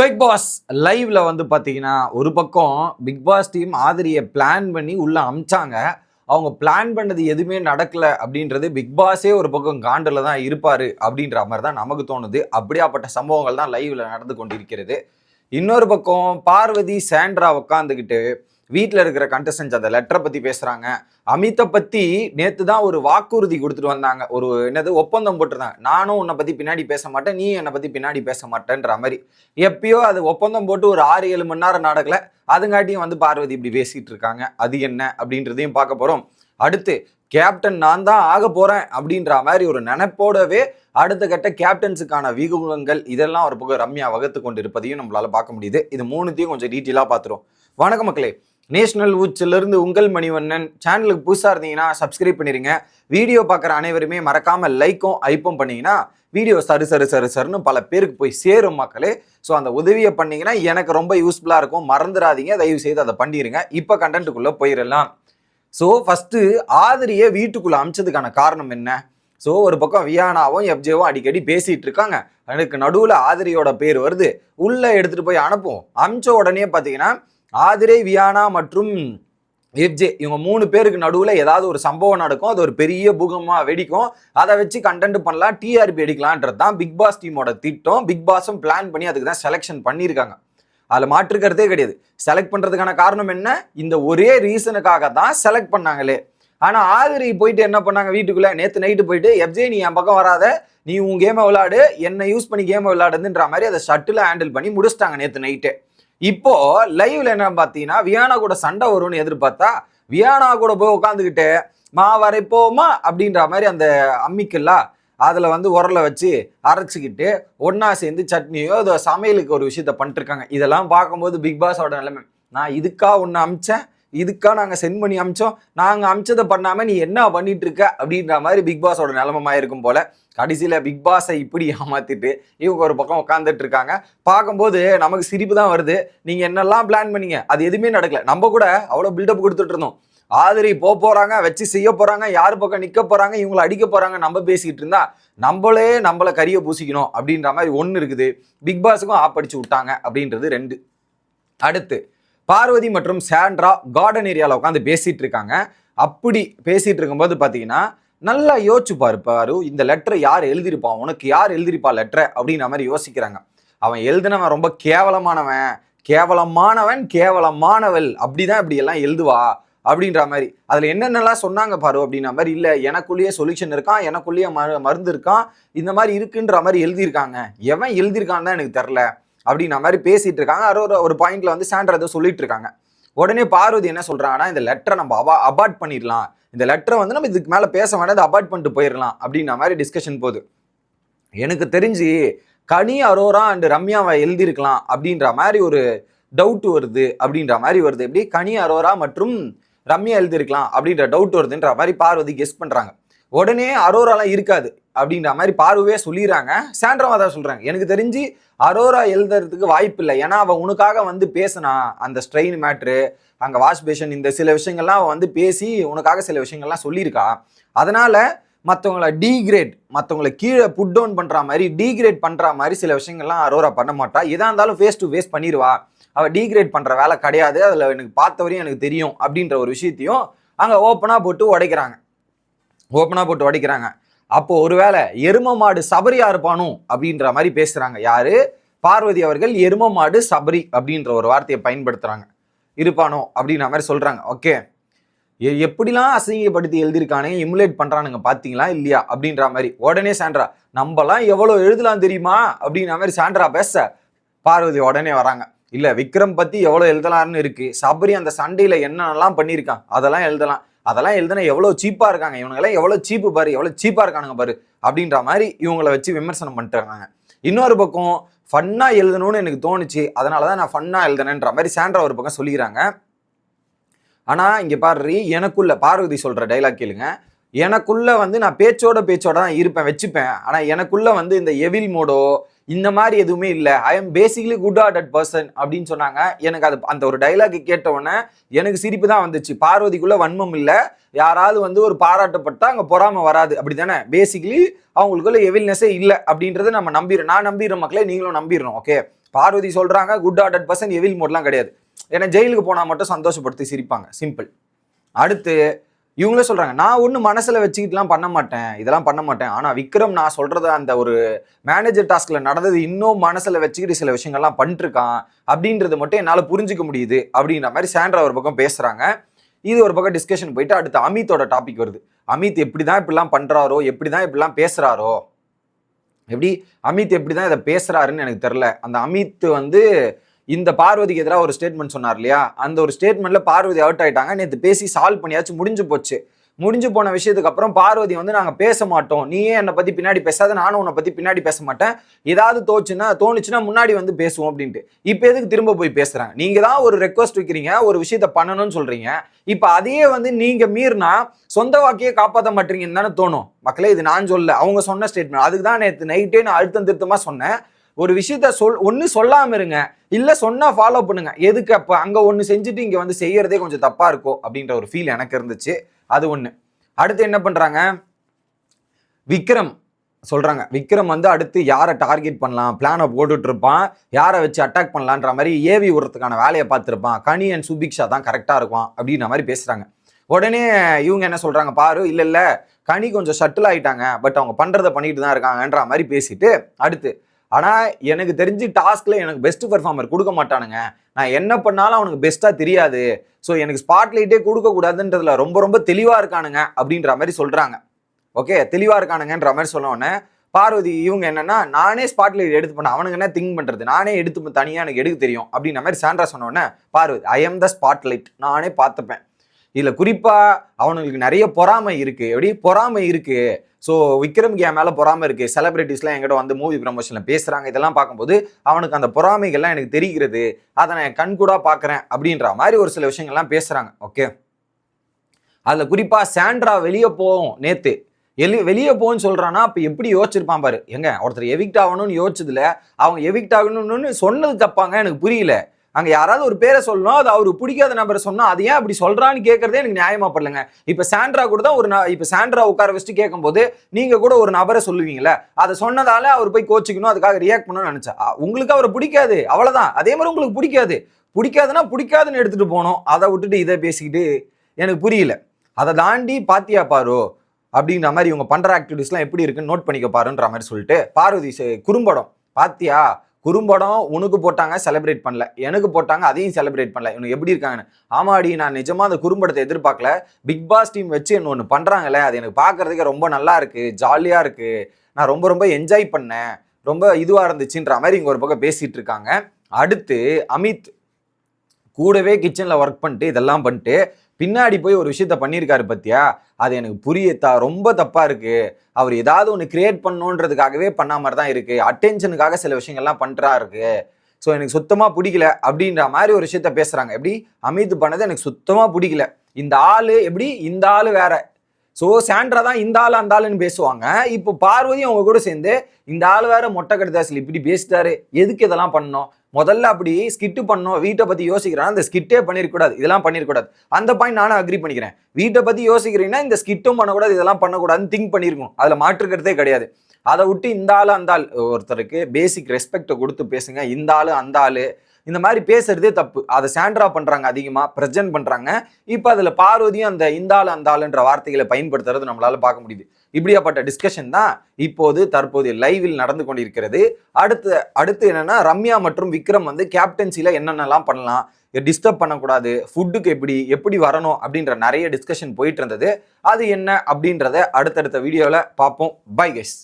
Big pass லைவ்ல வந்து பார்த்தீங்கன்னா ஒரு பக்கம் பிக் பாஸ் டீம் ஆதிரியை பிளான் பண்ணி உள்ள அமிச்சாங்க. அவங்க பிளான் பண்ணது எதுவுமே நடக்கல அப்படின்றது பிக் பாஸே ஒரு பக்கம் காண்டில் தான் இருப்பாரு அப்படின்ற மாதிரி தான் நமக்கு தோணுது. அப்படியாப்பட்ட சம்பவங்கள் தான் லைவ்ல நடந்து கொண்டிருக்கிறது. இன்னொரு பக்கம் பார்வதி சாண்ட்ரா உட்காந்துக்கிட்டு வீட்டில் இருக்கிற கண்டஸ்டன்ஸ் அந்த லெட்டரை பற்றி பேசுகிறாங்க அமித்தை பற்றி நேற்று தான் ஒரு வாக்குறுதி கொடுத்துட்டு வந்தாங்க. ஒரு என்னது ஒப்பந்தம் போட்டிருந்தாங்க. நானும் உன்னை பற்றி பின்னாடி பேச மாட்டேன் நீ என்னை பற்றி பின்னாடி பேச மாட்டேன்ற மாதிரி. எப்பயோ அது ஒப்பந்தம் போட்டு ஒரு ஆறு ஏழு மணி நேரம் நடக்கல. அதுங்காட்டியும் வந்து பார்வதி இப்படி பேசிகிட்டு இருக்காங்க. அது என்ன அப்படின்றதையும் பார்க்க போகிறோம் அடுத்து கேப்டன் நான் தான் ஆக போகிறேன் அப்படின்ற மாதிரி ஒரு நினைப்போடவே அடுத்த கட்ட கேப்டன்ஸுக்கான விகுகங்கள் இதெல்லாம் ஒரு பக்கம் ரம்யா வகுத்து கொண்டு இருப்பதையும் நம்மளால் பார்க்க முடியுது. இது மூணுத்தையும் கொஞ்சம் டீட்டெயிலாக பார்த்துரும் வணக்க மக்களே. நேஷனல் இருந்து உங்கள் மணிவண்ணன். சேனலுக்கு புதுசாக இருந்தீங்கன்னா சப்ஸ்கிரைப் பண்ணிடுங்க வீடியோ பார்க்குற அனைவருமே மறக்காமல் லைக்கும் ஐப்பும் பண்ணிங்கன்னா வீடியோ சரு சரு சரு சருன்னு பல பேருக்கு போய் சேரும் மக்களே. ஸோ அந்த உதவியை பண்ணிங்கன்னா எனக்கு ரொம்ப யூஸ்ஃபுல்லாக இருக்கும். மறந்துடாதீங்க. தயவு செய்து அதை பண்ணிடுங்க இப்போ கண்டென்ட்டுக்குள்ளே போயிடலாம் ஸோ ஃபஸ்ட்டு ஆதிரியை வீட்டுக்குள்ளே அமிச்சதுக்கான காரணம் என்ன? ஸோ ஒரு பக்கம் வியானாவும் எஃப்ஜேவும் அடிக்கடி பேசிகிட்டு இருக்காங்க. எனக்கு நடுவில் ஆதிரியோட பேர் வருது. உள்ளே எடுத்துகிட்டு போய் அனுப்புவோம். அமிச்ச உடனே பார்த்தீங்கன்னா ஆதிரை வியானா மற்றும் எஃப்ஜே இவங்க மூணு பேருக்கு நடுவில் ஏதாவது ஒரு சம்பவம் நடக்கும். அது ஒரு பெரிய பூகமாக வெடிக்கும். அதை வச்சு கண்டென்ட் பண்ணலாம். டிஆர்பி அடிக்கலான்றது தான் பிக் பாஸ் டீமோட திட்டம். பிக் பாஸும் பிளான் பண்ணி அதுக்கு தான் செலெக்ஷன் பண்ணியிருக்காங்க. அதில் மாற்றுக்கிறதே கிடையாது. செலக்ட் பண்ணுறதுக்கான காரணம் என்ன? இந்த ஒரே ரீசனுக்காக தான் செலக்ட் பண்ணாங்களே. ஆனால் ஆதிரி போயிட்டு என்ன பண்ணாங்க வீட்டுக்குள்ளே? நேற்று நைட்டு போயிட்டு எஃப்ஜே நீ என் பக்கம் வராத. நீ உன் கேமை விளாடு என்னை யூஸ் பண்ணி கேமை விளாடுதுன்ற மாதிரி அதை ஷட்டில் ஹேண்டில் பண்ணி முடிச்சிட்டாங்க நேற்று நைட்டு இப்போ லைவ்ல என்ன பார்த்தீங்கன்னா வியானா கூட சண்டை வரும்னு எதிர்பார்த்தா வியானா கூட போய் உட்காந்துக்கிட்டு மா வரைப்போமா? அப்படின்ற மாதிரி அந்த அம்மிக்கெல்லாம் அதில் வந்து உரலை வச்சு அரைச்சிக்கிட்டு ஒன்றா சேர்ந்து சட்னியோ அதோ சமையலுக்கு ஒரு விஷயத்த பண்ணிட்டுருக்காங்க இதெல்லாம் பார்க்கும்போது பிக் பாஸோட நிலைமை நான் இதுக்கா ஒன்று அமிச்சேன் இதுக்காக நாங்கள் சென்ட் பண்ணி அமிச்சோம். நாங்கள் அமிச்சதை பண்ணாமல் நீ என்ன பண்ணிட்டு இருக்க அப்படின்ற மாதிரி பிக் பாஸோட நிலைமமா இருக்கும் போல. கடைசியில் பிக் பாஸை இப்படி ஏமாத்திட்டு இவங்க ஒரு பக்கம் உட்காந்துட்டு இருக்காங்க. பார்க்கும்போது நமக்கு சிரிப்பு தான் வருது. நீங்கள் என்னெல்லாம் பிளான் பண்ணீங்க? அது எதுவுமே நடக்கல. நம்ம கூட அவ்வளோ பில்டப் கொடுத்துட்டு இருந்தோம். ஆதரி போக போகிறாங்க வச்சு செய்ய போகிறாங்க யார் பக்கம் நிற்க போகிறாங்க இவங்களை அடிக்க போகிறாங்க நம்ம பேசிக்கிட்டு இருந்தா நம்மளே நம்மளை கறியை பூசிக்கணும் அப்படின்ற மாதிரி ஒன்று இருக்குது. பிக் பாஸுக்கும் ஆப்படிச்சு விட்டாங்க அப்படின்றது ரெண்டு. அடுத்து பார்வதி மற்றும் சாண்ட்ரா கார்டன் ஏரியாவில் உட்காந்து பேசிகிட்டு இருக்காங்க. அப்படி பேசிகிட்டு இருக்கும்போது பார்த்தீங்கன்னா நல்லா யோசிச்சு பாரு பாரு இந்த லெட்டரை யார் எழுதியிருப்பான் உனக்கு யார் எழுதியிருப்பா லெட்டரை அப்படின்ற மாதிரி யோசிக்கிறாங்க. அவன் எழுதினவன் ரொம்ப கேவலமானவன். கேவலமானவன் கேவலமானவள். அப்படிதான் இப்படி எல்லாம் எழுதுவா அப்படின்ற மாதிரி. அதில் என்னென்னலாம் சொன்னாங்க பாரு அப்படின்ற மாதிரி இல்லை எனக்குள்ளேயே சொல்யூஷன் இருக்கான் எனக்குள்ளேயே மரு மருந்து இருக்கான் இந்த மாதிரி இருக்குன்ற மாதிரி எழுதியிருக்காங்க. எவன் எழுதியிருக்கான்னு தான் எனக்கு தெரில அப்படின்ற மாதிரி பேசிட்டு இருக்காங்க ஒரு ஒரு பாயிண்ட்ல வந்து சாண்ட்ரா ஏதோ சொல்லிட்டு இருக்காங்க உடனே பார்வதி என்ன சொல்றாங்கன்னா இந்த லெட்டரை நம்ம அவா அபார்ட் பண்ணிடலாம் இந்த லெட்டரை வந்து நம்ம இதுக்கு மேலே பேச வேண்டாம் அபார்ட் பண்ணிட்டு போயிடலாம் அப்படின்ற மாதிரி டிஸ்கஷன் போகுது. எனக்கு தெரிஞ்சு கனி அரோரா அண்ட் ரம்யாவை எழுதியிருக்கலாம் அப்படின்ற மாதிரி ஒரு டவுட் வருது அப்படின்ற மாதிரி வருது. எப்படி? கனி அரோரா மற்றும் ரம்யா எழுதியிருக்கலாம் அப்படின்ற டவுட் வருதுன்ற மாதிரி பார்வதி கெஸ் பண்றாங்க. உடனே அரோராலாம் இருக்காது அப்படின்ற மாதிரி பார்வையே சொல்லிடுறாங்க. சாண்ட்ரமா தான் சொல்கிறாங்க எனக்கு தெரிஞ்சு அரோரா எழுதுறதுக்கு வாய்ப்பு இல்லை. ஏன்னா அவள் உனக்காக வந்து பேசினா அந்த ஸ்ட்ரெயின் மேட்ரு அங்கே வாஷ் பேஷன் இந்த சில விஷயங்கள்லாம் அவள் வந்து பேசி உனக்காக சில விஷயங்கள்லாம் சொல்லியிருக்கா. அதனால் மற்றவங்கள டீக்ரேட் மற்றவங்களை கீழே புட் டவுன் பண்ணுற மாதிரி டீக்ரேட் பண்ணுற மாதிரி சில விஷயங்கள்லாம் அரோரா பண்ண மாட்டா. எதாக இருந்தாலும் ஃபேஸ் டு ஃபேஸ் பண்ணிடுவா அவள் டீக்ரேட் பண்ணுற வேலை கிடையாது. அதில் எனக்கு பார்த்த வரையும் எனக்கு தெரியும் அப்படின்ற ஒரு விஷயத்தையும் அங்கே ஓப்பனாக போட்டு உடைக்கிறாங்க. ஓப்பனாக போட்டு உடைக்கிறாங்க அப்போ ஒருவேளை எரும மாடு சபரியா இருப்பானோ அப்படின்ற மாதிரி பேசுகிறாங்க யாரு? பார்வதி அவர்கள் எரும மாடு சபரி அப்படின்ற ஒரு வார்த்தையை பயன்படுத்துகிறாங்க இருப்பானோ அப்படின்ற மாதிரி சொல்கிறாங்க ஓகே. எப்படிலாம் அசிங்கப்படுத்தி எழுதியிருக்கானுங்க இமுலேட் பண்ணுறானுங்க பார்த்தீங்களா இல்லையா அப்படின்ற மாதிரி. உடனே சாண்ட்ரா நம்மலாம் எவ்வளோ எழுதலாம் தெரியுமா? அப்படின்ற மாதிரி சாண்ட்ரா பேச பார்வதி உடனே வராங்க. இல்லை விக்ரம் பற்றி எவ்வளோ எழுதலாம்னு இருக்குது சபரி அந்த சண்டையில் என்னென்னலாம் பண்ணியிருக்கான்? அதெல்லாம் எழுதலாம். அதெல்லாம் எழுதுனா எவ்வளோ சீப்பாக இருக்காங்க? இவனுங்கெல்லாம் எவ்வளோ சீப்பு பாரு எவ்வளோ சீப்பாக இருக்கானுங்க பாரு அப்படின்ற மாதிரி இவங்களை வச்சு விமர்சனம் பண்ணிட்டுருக்காங்க. இன்னொரு பக்கம் ஃபன்னாக எழுதணும்னு எனக்கு தோணுச்சு. அதனால தான் நான் ஃபன்னாக எழுதுனேன்ற மாதிரி சாண்ட்ரா ஒரு பக்கம் சொல்லிக்கிறாங்க. ஆனால் இங்கே பாரு எனக்குள்ள பார்வதி சொல்கிற டைலாக் கேளுங்க. எனக்குள்ளே வந்து நான் பேச்சோட பேச்சோட தான் இருப்பேன் வச்சுப்பேன். ஆனால் எனக்குள்ளே வந்து இந்த எவில் மோடோ இந்த மாதிரி எதுவுமே இல்லை. I am basically good hearted person அப்படின்னு சொன்னாங்க. எனக்கு அது அந்த ஒரு டைலாக் கேட்டவுடனே எனக்கு சிரிப்பு தான் வந்துச்சு. பார்வதிக்குள்ள வன்மம் இல்லை. யாராவது வந்து ஒரு பாராட்டப்பட்டா அங்கே பொறாம வராது. அப்படி தானே பேசிக்லி அவங்களுக்குள்ள எவில்னஸே இல்லை அப்படின்றத நம்ம நம்பிடுறோம் நான் நம்பிடுறோம் மக்களே நீங்களும் நம்பிடுறோம் ஓகே பார்வதி சொல்கிறாங்க குட் ஹார்ட்டட் பர்சன் எவில் மோட்லாம் கிடையாது. ஏன்னா ஜெயிலுக்கு போனால் மட்டும் சந்தோஷப்படுத்தி சிரிப்பாங்க. சிம்பிள் அடுத்து இவங்களே சொல்கிறாங்க நான் ஒன்றும் மனசில் வச்சுக்கிட்டுலாம் பண்ண மாட்டேன் இதெல்லாம் பண்ண மாட்டேன். ஆனால் விக்ரம் நான் சொல்கிறத அந்த ஒரு மேனேஜர் டாஸ்கில் நடந்தது இன்னும் மனசில் வச்சுக்கிட்டு சில விஷயங்கள்லாம் பண்ணிட்டுருக்கான் அப்படின்றது மட்டும் என்னால் புரிஞ்சிக்க முடியுது அப்படின்ற மாதிரி சாண்ட்ரா ஒரு பக்கம் பேசுகிறாங்க இது ஒரு பக்கம் டிஸ்கஷன் போயிட்டு அடுத்து அமித்தோட டாபிக் வருது. அமித் எப்படி தான் இப்படிலாம் பண்ணுறாரோ எப்படி தான் இப்படிலாம் பேசுகிறாரோ எப்படி அமித் எப்படி தான் இதை பேசுகிறாருன்னு எனக்கு தெரில அந்த அமித் வந்து இந்த பார்வதிக்கு எதிராக ஒரு ஸ்டேட்மெண்ட் சொன்னார் இல்லையா? அந்த ஒரு ஸ்டேட்மெண்ட்ல பார்வதி அவுட் ஆயிட்டாங்க. நேற்று பேசி சால்வ் பண்ணியாச்சும் முடிஞ்சு போச்சு. முடிஞ்சு போன விஷயத்துக்கு அப்புறம் பார்வதி வந்து நாங்கள் பேச மாட்டோம். நீயே என்னை பற்றி பின்னாடி பேசாத நானும் உன்னை பற்றி பின்னாடி பேச மாட்டேன். ஏதாவது தோச்சுன்னா தோணுச்சுன்னா முன்னாடி வந்து பேசுவோம் அப்படின்ட்டு. இப்போ எதுக்கு திரும்ப போய் பேசுகிறாங்க நீங்கள் தான் ஒரு ரெக்வஸ்ட் வைக்கிறீங்க ஒரு விஷயத்த பண்ணணும்னு சொல்கிறீங்க இப்போ அதையே வந்து நீங்கள் மீறினா சொந்த வாக்கையே காப்பாற்ற மாட்டீங்கன்னு தானே தோணும். மக்களே இது நான் சொல்ல அவங்க சொன்ன ஸ்டேட்மெண்ட் அதுக்கு தான் நேற்று நைட்டே நான் அழுத்தம் திருத்தமாக சொன்னேன். ஒரு விஷயத்த சொல் ஒன்று சொல்லாமல் இருங்க. இல்லை சொன்னால் ஃபாலோ பண்ணுங்க. எதுக்கு அப்போ? அங்கே ஒன்று செஞ்சுட்டு இங்கே வந்து செய்யறதே கொஞ்சம் தப்பாக இருக்கும் அப்படின்ற ஒரு ஃபீல் எனக்கு இருந்துச்சு. அது ஒன்று அடுத்து என்ன பண்ணுறாங்க விக்ரம் சொல்கிறாங்க விக்ரம் வந்து அடுத்து யாரை டார்கெட் பண்ணலாம்? பிளானை போட்டுட்டு இருப்பான் யாரை வச்சு அட்டாக் பண்ணலான்ற மாதிரி ஏவி விடுறதுக்கான வேலையை பார்த்துருப்பான். கனி அண்ட் சுபிக்ஷா தான் கரெக்டாக இருக்கும் அப்படின்ற மாதிரி பேசுகிறாங்க உடனே இவங்க என்ன சொல்கிறாங்க பாரு இல்லை இல்லை. கனி கொஞ்சம் ஷட்டில் ஆயிட்டாங்க. பட் அவங்க பண்ணுறதை பண்ணிட்டு தான் இருக்காங்கன்ற மாதிரி பேசிட்டு அடுத்து ஆனால் எனக்கு தெரிஞ்சு டாஸ்கில் எனக்கு பெஸ்ட் பெர்ஃபார்மர் கொடுக்க மாட்டானுங்க. நான் என்ன பண்ணாலும் அவனுக்கு பெஸ்ட்டாக தெரியாது. ஸோ எனக்கு ஸ்பாட்லைட்டே கொடுக்கக்கூடாதுன்றதுல ரொம்ப ரொம்ப தெளிவாக இருக்கானுங்க அப்படின்ற மாதிரி சொல்கிறாங்க ஓகே தெளிவாக இருக்கானுங்கன்ற மாதிரி சொன்ன பார்வதி இவங்க என்னன்னா நானே ஸ்பாட்லைட் எடுத்து பண்ண அவனுங்க என்ன திங்க் பண்ணுறது நானே எடுத்து தனியாக எனக்கு எடுக்க தெரியும்? அப்படின்ற மாதிரி சாண்ட்ரா சொன்ன Parvathi I am the spotlight நானே பார்த்துப்பேன். இதில் குறிப்பாக அவனுங்களுக்கு நிறைய பொறாமை இருக்குது எப்படி? பொறாமை இருக்குது ஸோ விக்ரம் கே மேலே பொறாமை இருக்குது செலிபிரிட்டிஸ்லாம் என்கிட்ட வந்து மூவி ப்ரமோஷனில் பேசுகிறாங்க இதெல்லாம் பார்க்கும்போது அவனுக்கு அந்த பொறாமைகள்லாம் எனக்கு தெரிகிறது. அதை நான் கண்கூடாக பார்க்குறேன் அப்படின்ற மாதிரி ஒரு சில விஷயங்கள்லாம் பேசுகிறாங்க ஓகே அதில் குறிப்பாக சாண்ட்ரா வெளியே போவோம் நேற்று எலி வெளியே போன்னு சொல்கிறான்னா அப்போ எப்படி யோசிச்சிருப்பான் பாரு. எங்க ஒருத்தர் எவிக்ட் ஆகணும்னு யோசிச்சதுல அவங்க எவிக்ட் ஆகணும்னு சொன்னது தப்பாங்க எனக்கு புரியல. அங்கே யாராவது ஒரு பேரை சொல்லணும் அது அவருக்கு பிடிக்காத நபரை சொன்னால் அது ஏன் அப்படி சொல்கிறான்னு கேட்குறதே எனக்கு நியாயமாக படலங்க. இப்போ சாண்ட்ரா கூட தான் ஒரு ந- இப்போ சாண்ட்ரா உட்கார வச்சுட்டு கேட்கும்போது நீங்கள் கூட ஒரு நபரை சொல்லுவீங்களே அதை சொன்னதால அவர் போய் கோச்சிக்கணும் அதுக்காக ரியாக்ட் பண்ணணும்னு நினச்சா. உங்களுக்கு அவரை பிடிக்காது அவ்வளோதான் அதே மாதிரி உங்களுக்கு பிடிக்காது. பிடிக்காதுன்னா பிடிக்காதுன்னு எடுத்துகிட்டு போனோம் அதை விட்டுட்டு இதை பேசிக்கிட்டு எனக்கு புரியல. அதை தாண்டி பாத்தியா பாரு அப்படின்ற மாதிரி இவங்க பண்ணுற ஆக்டிவிட்டிஸ்லாம் எப்படி இருக்குன்னு நோட் பண்ணிக்க பாருன்ற மாதிரி சொல்லிட்டு பார்வதி குறும்படம். பாத்தியா? குறும்படம் உனக்கு போட்டாங்க செலிப்ரேட் பண்ணல. எனக்கு போட்டாங்க அதையும் செலிப்ரேட் பண்ணல. இவனுக்கு எப்படி இருக்காங்கன்னு. ஆமாடி நான் நிஜமா அந்த குறும்படத்தை எதிர்பார்க்கல. பிக் பாஸ் டீம் வச்சு என்ன ஒன்று பண்ணுறாங்களே அது எனக்கு பார்க்கறதுக்கே ரொம்ப நல்லா இருக்கு ஜாலியாக இருக்கு. நான் ரொம்ப ரொம்ப என்ஜாய் பண்ணேன். ரொம்ப இதுவாக இருந்துச்சுன்ற மாதிரி இங்கே ஒரு பக்கம் பேசிட்டு இருக்காங்க. அடுத்து அமித் கூடவே கிச்சனில் ஒர்க் பண்ணிட்டு இதெல்லாம் பண்ணிட்டு பின்னாடி போய் ஒரு விஷயத்த பண்ணியிருக்காரு பத்தியா? அது எனக்கு புரியத்தா ரொம்ப தப்பா இருக்கு. அவர் ஏதாவது ஒன்று கிரியேட் பண்ணணுன்றதுக்காகவே பண்ணா மாதிரி தான் இருக்கு அட்டென்ஷனுக்காக சில விஷயங்கள்லாம் பண்றா இருக்கு. ஸோ எனக்கு சுத்தமாக பிடிக்கல அப்படின்ற மாதிரி ஒரு விஷயத்த பேசுகிறாங்க எப்படி? அமித் பண்ணது எனக்கு சுத்தமாக பிடிக்கல. இந்த ஆள் எப்படி? இந்த ஆள் வேற. ஸோ சாண்ட்ரா தான் இந்த ஆள் அந்த ஆளுன்னு பேசுவாங்க. இப்போ பார்வதி அவங்க கூட சேர்ந்து இந்த ஆள் வேற மொட்டை கடிதாசில் இப்படி பேசிட்டாரு. எதுக்கு இதெல்லாம் பண்ணோம் முதல்ல அப்படி ஸ்கிட்டு பண்ணோம் வீட்டை பத்தி யோசிக்கிறான். அந்த ஸ்கிட்டே பண்ணிருக்கூடாது இதெல்லாம் பண்ணிருக்கூடாது அந்த பாயிண்ட் நானும் அக்ரி பண்ணிக்கிறேன். வீட்டை பத்தி யோசிக்கிறீங்கன்னா இந்த ஸ்கிட்டும் பண்ணக்கூடாது. இதெல்லாம் பண்ணக்கூடாதுன்னு திங்க் பண்ணிருக்கணும். அதுல மாற்றுக்கிறதே கிடையாது. அதை விட்டு இந்த ஆள் அந்த ஆள் ஒருத்தருக்கு பேசிக் ரெஸ்பெக்டை கொடுத்து பேசுங்க. இந்த ஆளு அந்த ஆளு. இந்த மாதிரி பேசுறதே தப்பு. அதை சாண்ட்ரா பண்றாங்க அதிகமா பிரசன்ட் பண்றாங்க. இப்போ அதுல பார்வதியும் அந்த இந்த அந்தாளுன்ற வார்த்தைகளை பயன்படுத்துறது நம்மளால பார்க்க முடியுது. இப்படியாப்பட்ட டிஸ்கஷன் தான் இப்போது தற்போது லைவில் நடந்து கொண்டிருக்கிறது. அடுத்து அடுத்து என்னன்னா ரம்யா மற்றும் விக்ரம் வந்து கேப்டன்சில என்னென்னலாம் பண்ணலாம் டிஸ்டர்ப் பண்ணக்கூடாது ஃபுட்டுக்கு எப்படி எப்படி வரணும் அப்படின்ற நிறைய டிஸ்கஷன் போயிட்டு இருந்தது. அது என்ன அப்படின்றத அடுத்தடுத்த வீடியோவில் பார்ப்போம். By guess